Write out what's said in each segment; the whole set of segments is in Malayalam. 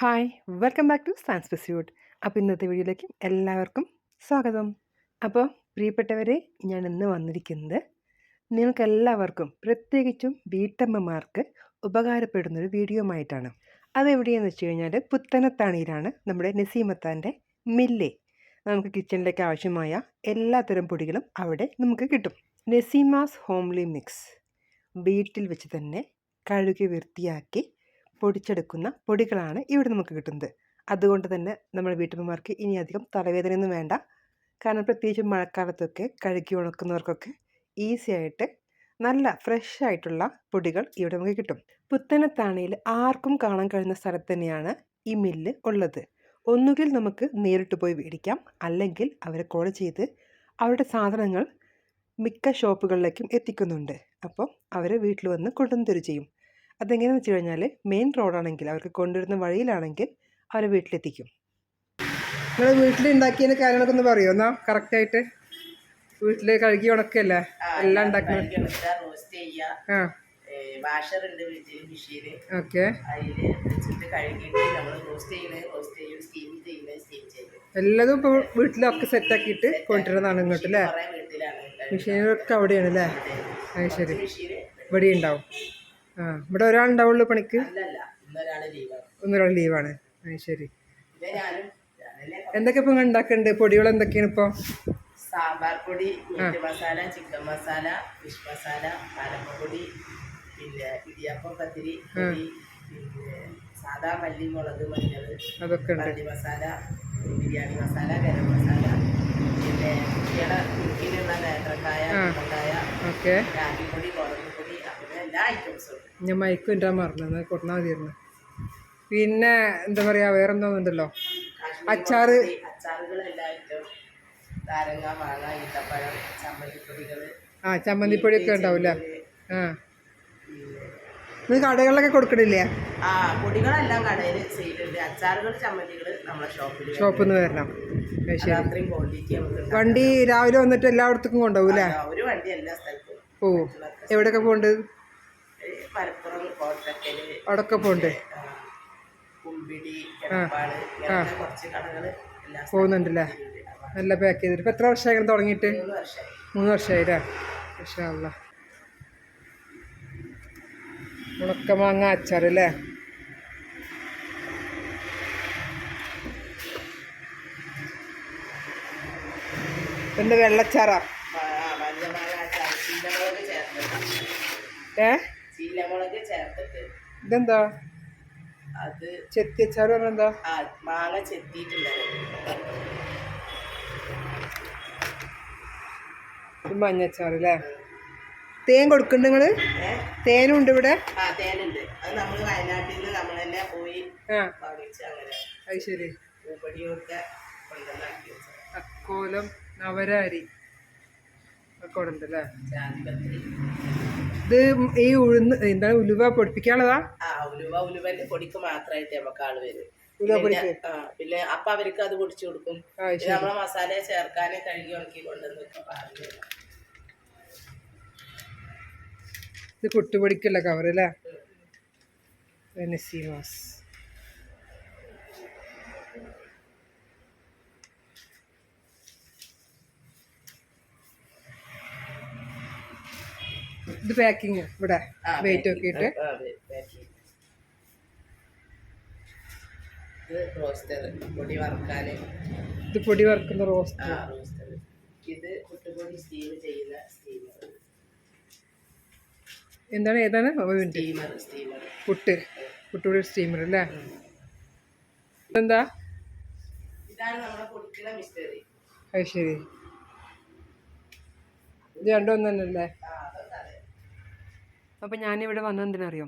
Hi welcome back to science pursuit അപ്പോൾ ഇന്നത്തെ വീഡിയോയിലേക്ക് എല്ലാവർക്കും സ്വാഗതം. അപ്പോൾ പ്രിയപ്പെട്ടവരെ ഞാൻ ഇന്ന് വന്നിരിക്കുന്നത് നിങ്ങൾക്ക് എല്ലാവർക്കും പ്രത്യേകിച്ചും വീട്ടമ്മമാർക്ക് ഉപകാരപ്പെടുന്നൊരു വീഡിയോ ആയിട്ടാണ് അതെവിടെയെന്ന് വെച്ച് കഴിഞ്ഞാൽ പുത്തനത്താണിയിലാണ് നമ്മുടെ നസീമത്താന്റെ മില്ലേ. നമുക്ക് കിച്ചണിലേക്ക് ആവശ്യമായ എല്ലാത്തരം പൊടികളും അവിടെ നമുക്ക് കിട്ടും. Naseema's homely mix. വീട്ടിൽ വെച്ച് തന്നെ കഴുകി വൃത്തിയാക്കി പൊടിച്ചെടുക്കുന്ന പൊടികളാണ് ഇവിടെ നമുക്ക് കിട്ടുന്നത്. അതുകൊണ്ട് തന്നെ നമ്മുടെ വീട്ടമ്മമാർക്ക് ഇനി അധികം തലവേദനയൊന്നും വേണ്ട. കാരണം പ്രത്യേകിച്ച് മഴക്കാലത്തൊക്കെ കഴുകി ഉണക്കുന്നവർക്കൊക്കെ ഈസി ആയിട്ട് നല്ല ഫ്രഷ് ആയിട്ടുള്ള പൊടികൾ ഇവിടെ നമുക്ക് കിട്ടും. പുത്തനത്താണിയിൽ ആർക്കും കാണാൻ കഴിയുന്ന സ്ഥലത്ത് തന്നെയാണ് ഈ മില്ല് ഉള്ളത്. ഒന്നുകിൽ നമുക്ക് നേരിട്ട് പോയി മേടിക്കാം. അല്ലെങ്കിൽ അവരെ കോൾ ചെയ്ത് അവരുടെ സാധനങ്ങൾ മിക്ക ഷോപ്പുകളിലേക്കും എത്തിക്കുന്നുണ്ട്. അപ്പോൾ അവർ വീട്ടിൽ വന്ന് കൊണ്ടുവന്ന് തരും ചെയ്യും. അതെങ്ങനെയാണെന്ന് വെച്ച് കഴിഞ്ഞാൽ മെയിൻ റോഡാണെങ്കിൽ അവർക്ക് കൊണ്ടുവരുന്ന വഴിയിലാണെങ്കിൽ അവരെ വീട്ടിലെത്തിക്കും. നിങ്ങൾ വീട്ടിൽ ഉണ്ടാക്കിയതിന് കാര്യങ്ങളൊക്കെ ഒന്ന് പറയുമോ എന്നാ കറക്റ്റായിട്ട് വീട്ടിൽ കഴുകി ഉണക്കല്ലേ? എല്ലാം ഉണ്ടാക്കുന്നത് ആ. വാഷർ ഉണ്ട് വീട്ടിൽ മെഷീന് ഓക്കെ. അതിൽ വെച്ചിട്ട് കഴുകിയിട്ട് നമ്മൾ റോസ്റ്റ് ചെയ്യണേ റോസ്റ്റ് ചെയ്യും സ്റ്റീം ചെയ്യണേ സ്റ്റീം ചെയ്യും. എല്ലാതും ഇപ്പോൾ വീട്ടിലൊക്കെ സെറ്റാക്കിയിട്ട് കൊണ്ടുവരുന്നതാണ് ഇങ്ങോട്ട് അല്ലേ? മെഷീനൊക്കെ അവിടെയാണ് അല്ലേ? അത്. ശരി. ഇവിടെ ഉണ്ടാവും. ആ ഇവിടെ ഒരാളുണ്ടാവുള്ളൂ പണിക്ക്? ഒന്നൊരാൾ ലീവാണ്. ആ ശരി. എന്തൊക്കെ ഇപ്പൊ ഉണ്ടാക്കുന്നുണ്ട് പൊടികൾ എന്തൊക്കെയാണ് ഇപ്പൊ? സാമ്പാർ പൊടി meat masala chicken masala fish masala പാലപ്പൊടി പിന്നെ ഇടിയപ്പം പത്തിരി പിന്നെ സാദാ മല്ലി മുളക് മഞ്ഞൾ അതൊക്കെ മല്ലി മസാല ബിരിയാണി മസാല ഗരം മസാല പിന്നെ കുട്ടികളെ കുട്ടിയിലുള്ള നേന്ത്രക്കായ ഓക്കെ. രാഗിപ്പൊടി അങ്ങനെ എല്ലാ ഐറ്റംസും ഉണ്ട്. ഞാൻ മയക്കും ഇട്ടാൻ മറന്നു കൊടുന്നാൽ മതിയായിരുന്നു. പിന്നെ എന്താ പറയുക വേറെ എന്തോ ഉണ്ടല്ലോ അച്ചാറ്. നാരങ്ങ മാങ്ങ ഈത്തപ്പഴം ചമ്മന്തിപ്പൊടികൾ ആ ചമ്മന്തിപ്പൊടിയൊക്കെ ഉണ്ടാവില്ല? ആ. നിങ്ങൾ കടകളിലൊക്കെ കൊടുക്കണില്ലേ? ആ പൊടികളെല്ലാം കടയിൽ സെയിലുണ്ട് അച്ചാറുകൾ ചമ്മന്തികൾ നമ്മളെ ഷോപ്പിൽ ഷോപ്പിൽ നിന്ന് വരണം. അത് ശരി. അത്രയും ക്വാണ്ടിറ്റി നമുക്ക് വണ്ടി രാവിലെ വന്നിട്ട് എല്ലായിടത്തേക്കും കൊണ്ടുപോകും അല്ലേ? ഒരു വണ്ടി എല്ലാ സ്ഥലത്തും. ഓ എവിടെയൊക്കെ പോകണ്ടത് മലപ്പുറം കുമ്പിടി കുറച്ച് കടകൾ എല്ലാ പോകുന്നുണ്ടല്ലേ? നല്ല പാക്ക് ചെയ്തിട്ട്. ഇപ്പം എത്ര വർഷമായി തുടങ്ങിയിട്ട്? മൂന്ന് വർഷമായി. അല്ലേ? ഇൻഷാല്ല ഉണക്കമാങ്ങ അച്ചാർ അല്ലേ? എന്റെ വെള്ളച്ചാറാ? ഏ? ചീലമുളക് ചേർത്തിട്ട്. ഇതെന്താ? അത് ചെത്തി അച്ചാറ് പറഞ്ഞെന്താ ആ മാങ്ങ ചെത്തിയിട്ടുണ്ടായിരുന്നു. മഞ്ഞച്ചാറ് അല്ലേ തേൻ കൊടുക്കുന്നുണ്ട് നിങ്ങൾ തേനും ഉണ്ട് ഇവിടെ? ആ തേനുണ്ട്. അത് നമ്മൾ വയനാട്ടിൽ നിന്ന് നമ്മൾ തന്നെ പോയി അത് ശരി. അക്കോലം നവരാരി ഒക്കെ ഉണ്ട് അല്ലേ ജാതിപത്രി. ഇത് ഈ ഉഴുന്ന് എന്താ ഉലുവ പൊടിപ്പിക്കാനുള്ളതാ? ആ ഉലുവ ഉലുവന്റെ പൊടിക്ക് മാത്രമായിട്ട് നമുക്ക് ആൾ വരും. ഉലുവ പിന്നെ പൊടിക്ക്? ആ പിന്നെ അപ്പൊ അവർക്ക് അത് പൊടിച്ചു കൊടുക്കും. ആ പിന്നെ ശരി. നമ്മളെ മസാല ചേർക്കാനും കഴുകി ഉണക്കി കൊണ്ടുവന്നൊക്കെ പറഞ്ഞു ഇത് കൊട്ടുപൊടിക്കല്ല കവർ അല്ലേ? ഇത് പാക്കിങ് ഇവിടെ വെയിറ്റ് ഒക്കെ packing. ഇത് പൊടി വറക്കുന്ന റോസ്റ്റർ ഇത് സ്റ്റീം ചെയ്യുന്ന സ്റ്റീമർ എന്താണ് ഏതാണ്? പുട്ട്. പുട്ടുപൊടി സ്റ്റീമർ അല്ലേ? എന്താ അത് ശരി. ഇത് രണ്ടും ഒന്ന് തന്നെയല്ലേ ആ അതൊക്കെ അതെ അപ്പോൾ ഞാനിവിടെ വന്നത് എന്തിനറിയോ?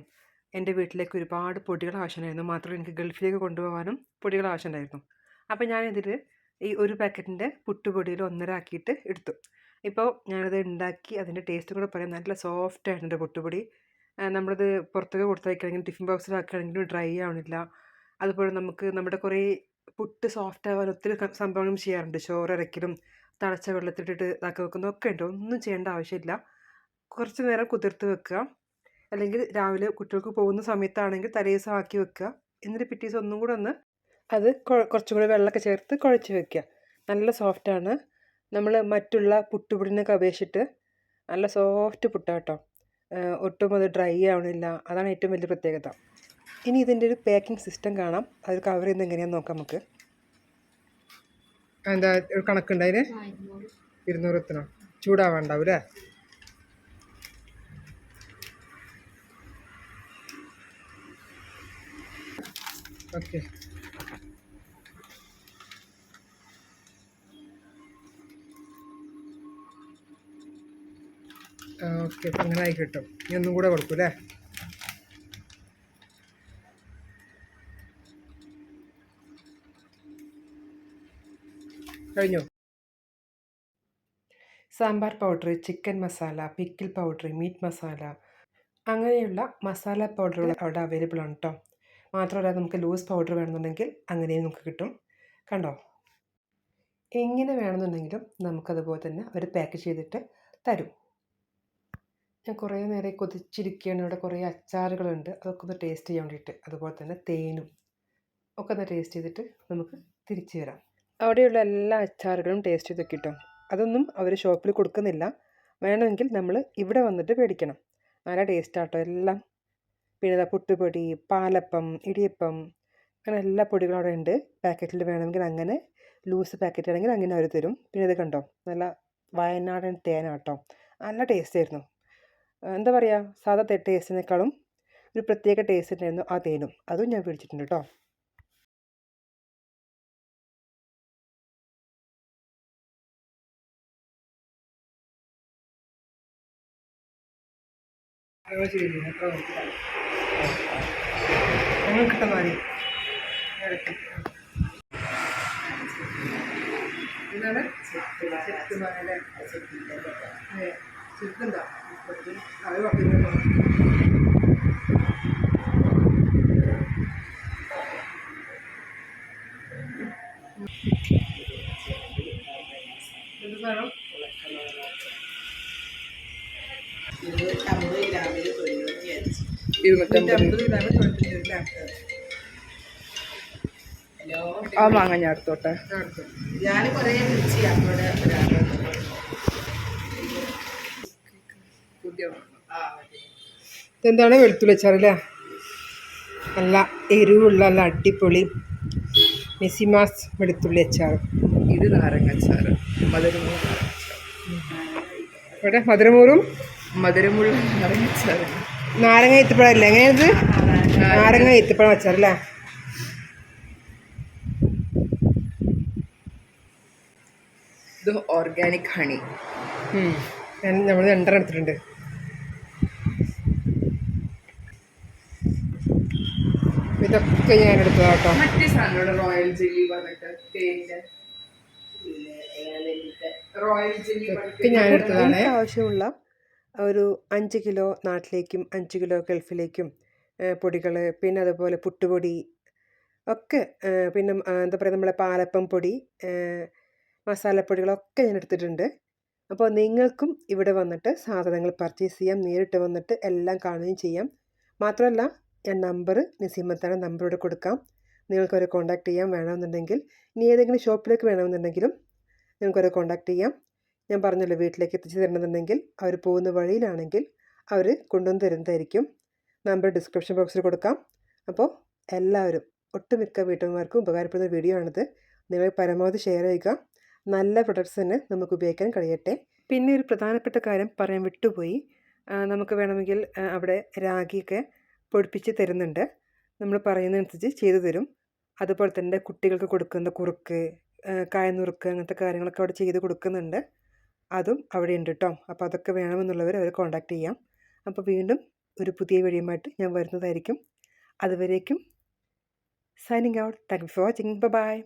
എന്റെ വീട്ടിലേക്ക് ഒരുപാട് പൊടികൾ ആവശ്യമുണ്ടായിരുന്നു. മാത്രമല്ല എനിക്ക് ഗൾഫിലേക്ക് കൊണ്ടുപോകാനും പൊടികൾ ആവശ്യമുണ്ടായിരുന്നു. അപ്പോൾ ഞാനിതിൽ ഈ ഒരു പാക്കറ്റിന്റെ പുട്ടുപൊടിയിൽ ഒന്നര ആക്കിയിട്ട് എടുത്തു. ഇപ്പോൾ ഞാനത് ഉണ്ടാക്കി അതിന്റെ ടേസ്റ്റ് കൂടെ പറയാം. നല്ല സോഫ്റ്റ് എന്റെ പുട്ടുപൊടി. നമ്മളത് പുറത്തൊക്കെ കൊടുത്തയക്കുകയാണെങ്കിൽ ടിഫിൻ ബോക്സിലാക്കുകയാണെങ്കിലും ഡ്രൈ ആവണില്ല. അതുപോലെ നമുക്ക് നമ്മുടെ കുറേ പുട്ട് സോഫ്റ്റ് ആവാൻ ഒത്തിരി സംഭവങ്ങളും ചെയ്യാറുണ്ട്. ചോറ് തളച്ച തിളച്ച വെള്ളത്തിലിട്ടിട്ട് ഇതാക്കി വെക്കുന്നതൊക്കെ ഉണ്ട്. ഒന്നും ചെയ്യേണ്ട ആവശ്യമില്ല. കുറച്ച് നേരം കുതിർത്ത് വെക്കുക. അല്ലെങ്കിൽ രാവിലെ കുട്ടികൾക്ക് പോകുന്ന സമയത്താണെങ്കിൽ തലേദിവസം ആക്കി വെക്കുക. എന്നിട്ട് പിറ്റേ ദിവസം ഒന്നും കൂടെ ഒന്ന് അത് കുറച്ചുകൂടി കുറച്ചും കൂടി വെള്ളമൊക്കെ ചേർത്ത് കുഴച്ച് വെക്കുക. നല്ല സോഫ്റ്റാണ് നമ്മൾ മറ്റുള്ള പുട്ടുപുടിനൊക്കെ അപേക്ഷിച്ചിട്ട് നല്ല സോഫ്റ്റ് പുട്ടാട്ടോ കേട്ടോ. ഒട്ടും അത് ഡ്രൈ ആവണില്ല. അതാണ് ഏറ്റവും വലിയ പ്രത്യേകത. ഇനി ഇതിന്റെ ഒരു പാക്കിംഗ് സിസ്റ്റം കാണാം. അത് കവർ ചെയ്യുന്നത് എങ്ങനെയാണെന്ന് നോക്കാം നമുക്ക്. എന്താ ഒരു കണക്കുണ്ട് അതിന്? ഇരുന്നൂറ്. എത്തണം. ചൂടാവാണ്ടാവും അല്ലേ ഓക്കെ. ഓക്കെ. അപ്പം അങ്ങനെ ആയി കിട്ടും. ഇനി ഒന്നും കൂടെ കൊടുക്കും അല്ലേ? കഴിഞ്ഞോ? Sambar powder chicken masala pickle powder meat masala അങ്ങനെയുള്ള മസാല പൗഡറുകൾ അവിടെ അവൈലബിൾ ആണ് കേട്ടോ മാത്രമല്ല നമുക്ക് ലൂസ് പൗഡർ വേണമെന്നുണ്ടെങ്കിൽ അങ്ങനെയും നമുക്ക് കിട്ടും. കണ്ടോ? എങ്ങനെ വേണമെന്നുണ്ടെങ്കിലും നമുക്കതുപോലെ തന്നെ അവർ പാക്ക് ചെയ്തിട്ട് തരും. ഞാൻ കുറേ നേരം കൊതിച്ചിരിക്കുകയാണ്. ഇവിടെ കുറേ അച്ചാറുകളുണ്ട്. അതൊക്കെ ഒന്ന് ടേസ്റ്റ് ചെയ്യാൻ വേണ്ടിയിട്ട്. അതുപോലെ തന്നെ തേനും ഒക്കെ ഒന്ന് ടേസ്റ്റ് ചെയ്തിട്ട് നമുക്ക് തിരിച്ചു വരാം അവിടെയുള്ള എല്ലാ അച്ചാറുകളും ടേസ്റ്റ് ചെയ്ത് കിട്ടും. അതൊന്നും അവർ ഷോപ്പിൽ കൊടുക്കുന്നില്ല. വേണമെങ്കിൽ നമ്മൾ ഇവിടെ വന്നിട്ട് മേടിക്കണം. നല്ല ടേസ്റ്റ് ആട്ടോ എല്ലാം. പിന്നെ ഇതാ പുട്ടുപൊടി പാലപ്പം ഇടിയപ്പം അങ്ങനെ എല്ലാ പൊടികളും അവിടെ ഉണ്ട്. പാക്കറ്റിൽ വേണമെങ്കിൽ അങ്ങനെ ലൂസ് പാക്കറ്റ് ആണെങ്കിൽ അങ്ങനെ അവർ തരും. പിന്നെ ഇത് കണ്ടോ? നല്ല വയനാടൻ തേനാട്ടോ നല്ല ടേസ്റ്റ് ആയിരുന്നു. എന്താ പറയുക സാധാ ടേസ്റ്റിനേക്കാളും ഒരു പ്രത്യേക ടേസ്റ്റ് ഉണ്ടായിരുന്നു. ആ തേനും. അതും ഞാൻ പിടിച്ചിട്ടുണ്ട് കേട്ടോ. ഞങ്ങൾ കിട്ടുന്ന മതി. എന്താണ്? ചെത്തുമല ചെത്തുണ്ടോ അത് പറ്റുന്നുണ്ടോ ആ മാങ്ങ ഞാൻ എടുത്തോട്ടെ. ഞാൻ കുറേ വിളിച്ച് അവിടെ ഒരാളെ പുതിയ ആ മതി ഇതെന്താണ് വെളുത്തുള്ളിച്ചാറല്ലേ നല്ല എരിവുള്ള നല്ല അടിപൊളി മെസ്സിമാസ് വെളുത്തുള്ളി അച്ചാർ ഇത് നാരങ്ങച്ചാറ് മധുരമൂറും ഇവിടെ മധുരമൂറും മധുരമുള്ള? നാരങ്ങച്ചാറ് നാരങ്ങ ഏത്തപ്പഴല്ലേ എങ്ങനെയാണ് നാരങ്ങ അച്ചാർ അച്ചാറല്ലേ ഇത് ഓർഗാനിക് ഹണി. ഞാൻ നമ്മൾ രണ്ടെണ്ണം എടുത്തിട്ടുണ്ട്. ഇതൊക്കെ ഞാൻ എടുത്തതാ കേട്ടോ. മറ്റേ സാധനം റോയൽ ജെല്ലി പറഞ്ഞിട്ട് തേയില റോയൽ ജെല്ലി ഇതൊക്കെ ഞാൻ എടുത്തതാണ്. ആവശ്യമുള്ള ഒരു അഞ്ച് കിലോ നാട്ടിലേക്കും അഞ്ച് കിലോ ഗൾഫിലേക്കും പൊടികൾ പിന്നെ അതുപോലെ പുട്ടുപൊടി ഒക്കെ പിന്നെ എന്താ പറയുക നമ്മളെ പാലപ്പം പൊടി മസാലപ്പൊടികളൊക്കെ ഞാൻ എടുത്തിട്ടുണ്ട് അപ്പോൾ നിങ്ങൾക്കും ഇവിടെ വന്നിട്ട് സാധനങ്ങൾ പർച്ചേസ് ചെയ്യാം. നേരിട്ട് വന്നിട്ട് എല്ലാം കാണുകയും ചെയ്യാം. മാത്രമല്ല ഞാൻ നമ്പർ നിസീമത്താണ് നമ്പർ ഇവിടെ കൊടുക്കാം. നിങ്ങൾക്ക് അവരെ കോൺടാക്ട് ചെയ്യാൻ വേണമെന്നുണ്ടെങ്കിൽ ഇനി ഏതെങ്കിലും ഷോപ്പിലേക്ക് വേണമെന്നുണ്ടെങ്കിലും നിങ്ങൾക്ക് അവരെ കോൺടാക്ട് ചെയ്യാം. ഞാൻ പറഞ്ഞല്ലോ വീട്ടിലേക്ക് എത്തിച്ചു തരണമെന്നുണ്ടെങ്കിൽ അവർ പോകുന്ന വഴിയിലാണെങ്കിൽ അവർ കൊണ്ടുവന്ന് തരുന്നതായിരിക്കും. നമ്പർ ഡിസ്ക്രിപ്ഷൻ ബോക്സിൽ കൊടുക്കാം. അപ്പോൾ എല്ലാവരും ഒട്ടുമിക്ക വീട്ടമ്മമാർക്കും ഉപകാരപ്പെടുന്ന വീഡിയോ ആണിത്. നിങ്ങൾ പരമാവധി ഷെയർ ചെയ്യുക. നല്ല പ്രൊഡക്ട്സ് തന്നെ നമുക്ക് ഉപയോഗിക്കാൻ കഴിയട്ടെ. പിന്നെ ഒരു പ്രധാനപ്പെട്ട കാര്യം പറയാൻ വിട്ടുപോയി. നമുക്ക് വേണമെങ്കിൽ അവിടെ രാഗിയൊക്കെ പൊടിപ്പിച്ച് തരുന്നുണ്ട്. നമ്മൾ പറയുന്നതനുസരിച്ച് ചെയ്തു തരും. അതുപോലെ തന്നെ കുട്ടികൾക്ക് കൊടുക്കുന്ന കുറുക്ക് കായനുറുക്ക് അങ്ങനത്തെ കാര്യങ്ങളൊക്കെ അവിടെ ചെയ്ത് കൊടുക്കുന്നുണ്ട്. അതും അവിടെ ഉണ്ട് കേട്ടോ അപ്പോൾ അതൊക്കെ വേണമെന്നുള്ളവർ അവർ കോൺടാക്ട് ചെയ്യാം. അപ്പോൾ വീണ്ടും ഒരു പുതിയ വീഡിയോയുമായിട്ട് ഞാൻ വരുന്നതായിരിക്കും. അതുവരേക്കും signing out thank for watching bye